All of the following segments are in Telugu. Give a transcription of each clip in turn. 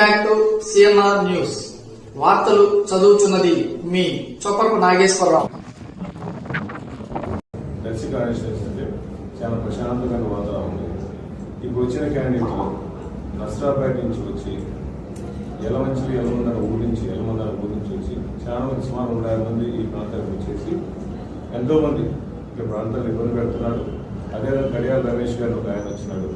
బ్యాక్ టు సిఎన్ఆర్ న్యూస్ వార్తలు చదువుతున్నది మీ చొప్పరపు నాగేశ్వరరావు. దర్శి కాన్స్టిట్యూన్స్ అంటే చాలా ప్రశాంతమైన వాతావరణం ఉంది. ఇప్పుడు వచ్చిన క్యాండిడేట్లు నస్రాపేట నుంచి వచ్చి ఎలమంచిలు ఎలమందర ఊరి నుంచి ఎలమందర ఊరి నుంచి వచ్చి చాలా మంది సుమారు నూట యాభై మంది ఈ ప్రాంతానికి వచ్చేసి ఎంతోమంది ఇక్కడ ప్రాంతాలు ఇబ్బంది పెడుతున్నారు. అదేవిధంగా కడియాల రమేష్ గారు ఒక ఆయన వచ్చినాడు.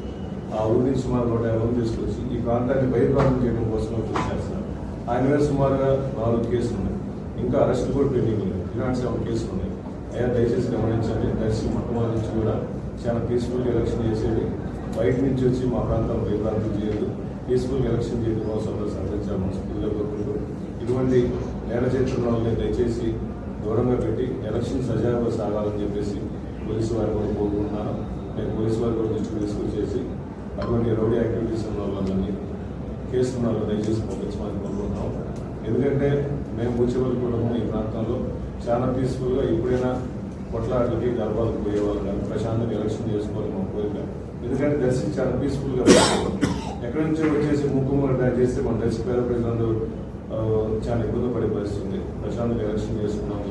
ఆ ఊరి నుంచి సుమారు నూట యాభై మంది తీసుకొచ్చి ఈ ప్రాంతాన్ని బహిర్భాగం చేయడం కోసం కృషి చేస్తున్నారు. ఆయన మీద సుమారుగా నాలుగు కేసులు ఉన్నాయి. ఇంకా అరెస్ట్ కూడా పెండింగ్ ఉన్నాయి ఇలాంటి సెవెన్ కేసులు ఉన్నాయి. అయ్యా దయచేసి గమనించండి. దర్శి మొట్టమొదటి నుంచి కూడా చాలా పీస్ఫుల్గా ఎలక్షన్ చేసేది. బయట నుంచి వచ్చి మా ప్రాంతం బహిర్భాగం చేయదు పీస్ఫుల్గా ఎలక్షన్ చేయడం కోసం సంతరించాలి స్కూల్లో కోరుకుంటూ. ఇటువంటి నేర చేతున్న వాళ్ళని దయచేసి దూరంగా పెట్టి ఎలక్షన్ సజావుగా సాగాలని చెప్పేసి పోలీసు వారు కూడా కోరుకుంటున్నాను. నేను పోలీసు వారు కూడా దృష్టికి తీసుకొచ్చేసి అటువంటి రౌడీ యాక్టివిటీస్ ఉన్న వాళ్ళని కేసులు ఉన్న వాళ్ళు దయచేసి పంపించమని కోరుకుంటున్నాం. ఎందుకంటే మేము కూర్చోవల్ కుటుంబం ఈ ప్రాంతంలో చాలా పీస్ఫుల్గా ఎప్పుడైనా కొట్లాటలకి గర్భాలకు పోయేవాళ్ళు కానీ ప్రశాంతంగా ఎలక్షన్ చేసుకోవాలి మా కోరిక. ఎందుకంటే దర్శి చాలా పీస్ఫుల్గా ఎక్కడి నుంచో వచ్చేసి ముక్కుమూల డ్యాన్స్ చేస్తే మన దర్శి పేద ప్రజలందరూ చాలా ఇబ్బంది పడే పరిస్థితుంది ప్రశాంతంగా ఎలక్షన్ చేసుకున్నాం